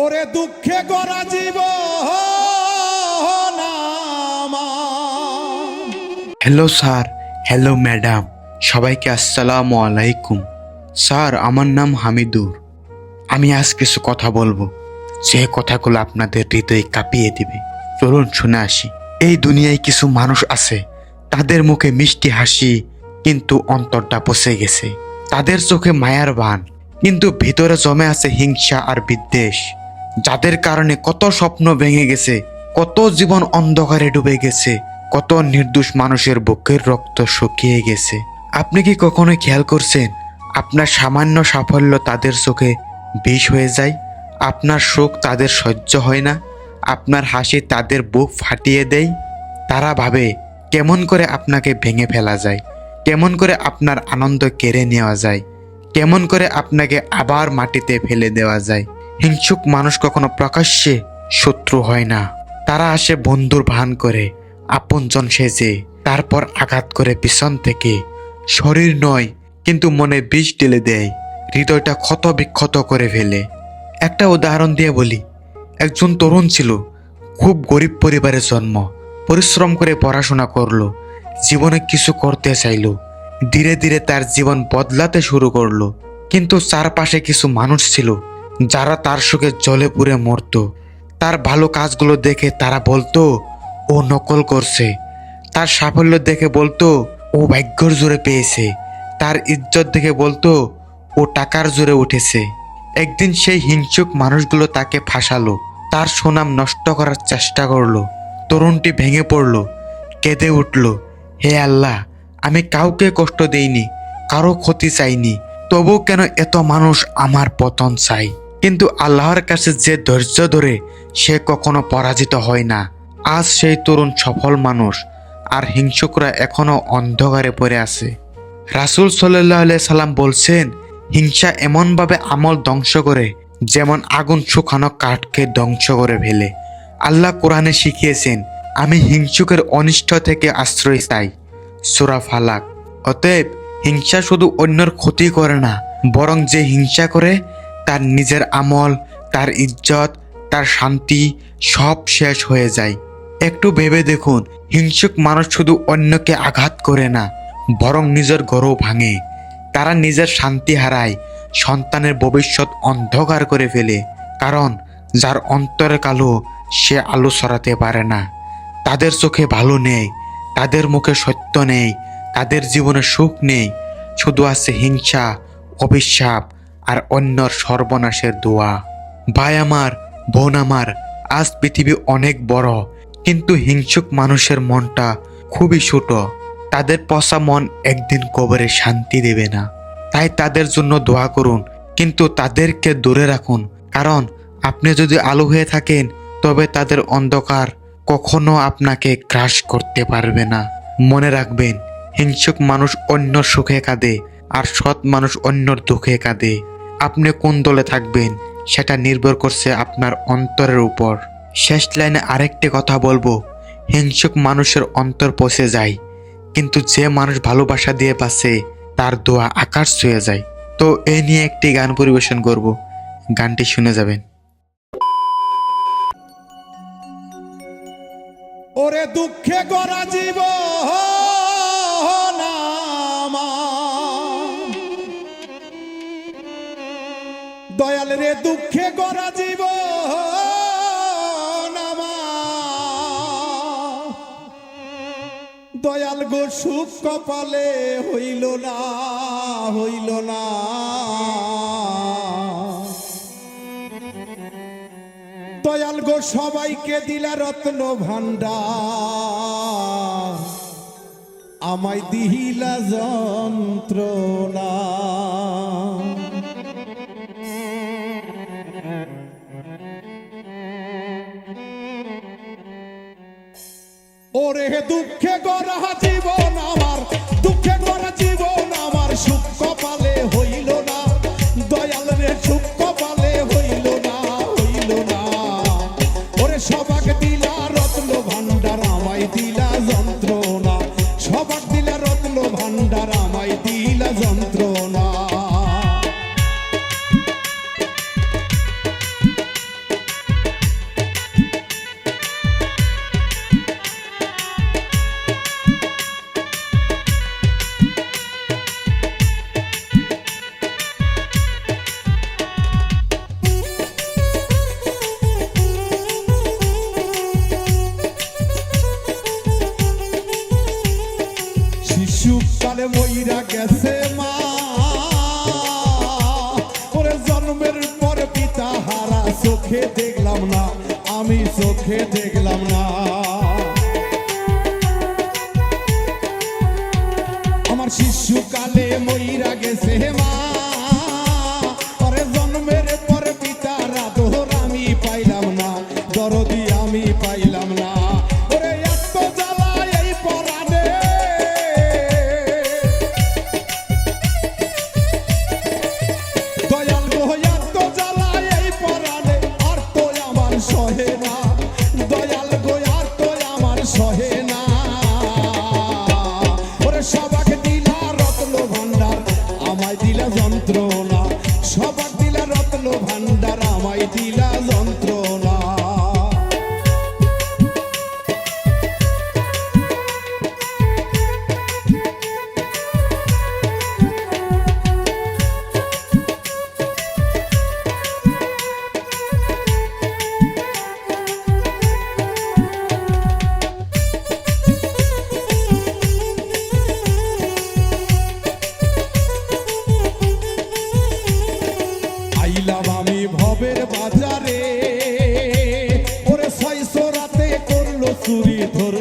ওরে দুঃখে গড়া জীব হ্যালো স্যার, হ্যালো ম্যাডাম, সবাইকে আসসালামু আলাইকুম। স্যার, আমার নাম হামিদুর। আমি আজ কিছু কথা বলব। যে কথাগুলো আপনাদের হৃদয় কাঁপিয়ে দিবে। চলুন শুনে আসি। এই দুনিয়ায় কিছু মানুষ আছে, তাদের মুখে মিষ্টি হাসি, কিন্তু অন্তরটা পচে গেছে। তাদের চোখে মায়ার বান, কিন্তু ভিতরে জমে আছে হিংসা আর বিদ্বেষ। যাদের কারণে কত স্বপ্ন ভেঙে গেছে, কত জীবন অন্ধকারে ডুবে গেছে, কত নির্দোষ মানুষের বুকের রক্ত শুকিয়ে গেছে। আপনি কি কখনো খেয়াল করছেন, আপনার সামান্য সাফল্য তাদের চোখে বিষ হয়ে যায়? আপনার সুখ তাদের সহ্য হয় না? আপনার হাসি তাদের বুক ফাটিয়ে দেয়? তারা ভাবে, কেমন করে আপনাকে ভেঙে ফেলা যায়? কেমন করে আপনার আনন্দ কেড়ে নেওয়া যায়? কেমন করে আপনাকে আবার মাটিতে ফেলে দেওয়া যায়? হিংসুক মানুষ কখনো প্রকাশ্যে শত্রু হয় না। তারা আসে বন্ধুর ভান করে, আপনজন সেজে, তারপর আঘাত করে পিছন থেকে। শরীর নয়, কিন্তু মনে বিষ ঢেলে দেয়, হৃদয়টা ক্ষত বিক্ষত করে ফেলে। একটা উদাহরণ দিয়ে বলি, একজন তরুণ ছিল, খুব গরিব পরিবারের জন্ম, পরিশ্রম করে পড়াশোনা করল, জীবনে কিছু করতে চাইলো, ধীরে ধীরে তার জীবন বদলাতে শুরু করল, কিন্তু চারপাশে কিছু মানুষ ছিল যারা তার সুখে জলে পুড়ে মরত, তার ভালো কাজগুলো দেখে তারা বলতো, ও নকল করছে। তার সাফল্য দেখে বলতো, ও ভাগ্যর জোরে পেয়েছে। তার ইজ্জত দেখে বলতো, ও টাকার জোরে উঠেছে। একদিন সেই হিংসুক মানুষগুলো তাকে ফাঁসালো। তার সুনাম নষ্ট করার চেষ্টা করল। তরুণটি ভেঙে পড়ল, কেঁদে উঠল, হে আল্লাহ, আমি কাউকে কষ্ট দেইনি, কারও ক্ষতি চাইনি তবু কেন এত মানুষ আমার পতন চাই কিন্তু আল্লাহর কাছে যে ধৈর্য ধরে সে কখনো পরাজিত হয় না। আজ সেই তরুণ সফল মানুষ আর হিংসুকরা এখনও অন্ধকারে পড়ে আছে। রাসুল সাল্লাহ সাল্লাম বলছেন, হিংসা এমনভাবে আমল ধ্বংস করে, যেমন আগুন শুকানো কাঠকে ধ্বংস করে ফেলে। আল্লাহ কোরআনে শিখিয়েছেন, আমি হিংসুকের অনিষ্ট থেকে আশ্রয় চাই। সুরা ফালাক। অতএব হিংসা শুধু অন্যর ক্ষতি করে না, বরং যে হিংসা করে তার নিজের আমল, তার ইজ্জত, তার শান্তি সব শেষ হয়ে যায়। একটু ভেবে দেখুন, হিংসুক মানুষ শুধু অন্যকে আঘাত করে না, বরং নিজের গরও ভাঙে। তারা নিজের শান্তি হারায়, সন্তানের ভবিষ্যৎ অন্ধকার করে ফেলে, কারণ যার অন্তরে কালো সে আলো সরাতে পারে না। তাদের চোখে ভালো নেই, তাদের মুখে সত্য নেই, তাদের জীবনে সুখ নেই, শুধু আছে হিংসা, অভিশাপ আর অন্যর সর্বনাশের দোয়া। ভাই আমার, বোন আমার, আজ পৃথিবী অনেক বড়, কিন্তু হিংসুক মানুষের মনটা খুবই ছোট। তাদের পচা মন একদিন কবরে শান্তি দেবে না। তাই তাদের জন্য দোয়া করুন, কিন্তু তাদেরকে দূরে রাখুন। কারণ আপনি যদি আলো হয়ে থাকেন, তবে তাদের অন্ধকার কখনো আপনাকে গ্রাস করতে পারবে না। মনে রাখবেন, হিংসুক মানুষ অন্য সুখে কাঁদে, আর সৎ মানুষ অন্যর দুঃখে কাঁদে। আপনি কোন দলে থাকবেন সেটা নির্ভর করছে আপনার অন্তরের উপর। শেষ লাইনে আরেকটি কথা বলব, হিংসুক মানুষের অন্তর পচে যায়, কিন্তু যে মানুষ ভালোবাসা দিয়ে বাঁচে, তার দোয়া আকাশ ছুঁয়ে যায়। তো এ নিয়ে একটি গান পরিবেশন করব, গানটি শুনে যাবেন। ওরে দুঃখে গড়া জীব দয়াল রে দুঃখে গড়া জীব দয়াল গো, সুখ কপালে হইল না হইল না। দয়াল গো, সবাইকে দিলা রত্ন ভান্ডার আমায় দিহিলা যন্ত্রণা। দুঃখে গড়া জীবন। গেছে মা। ওরে জন্মের পরে পিতা হারা, চোখে দেখলাম না, আমি চোখে দেখলাম না। আমার শিশুকালে ময়রা গেছে মা। চপের বাজারে? ওরে ছয়শো রাতে করল চুরি ধর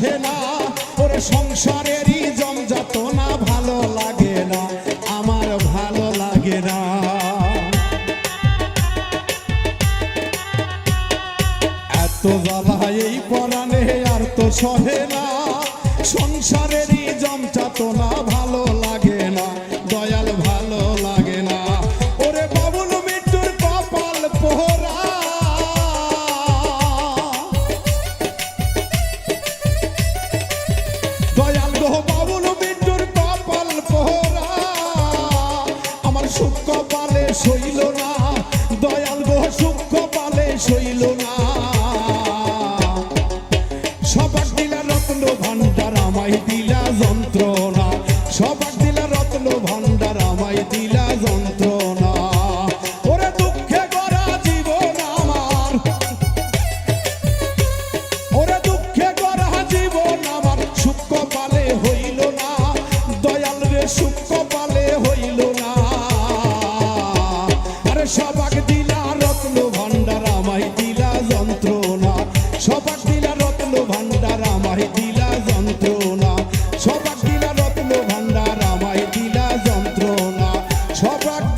বাধে না। ওরে সংসারেরই জমজাত না ভালো লাগে না, আমার ভালো লাগে না। এত জ্বালা এই পরাণে আর তো সহে না, সংসারেরই জমজাত না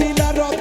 দিলার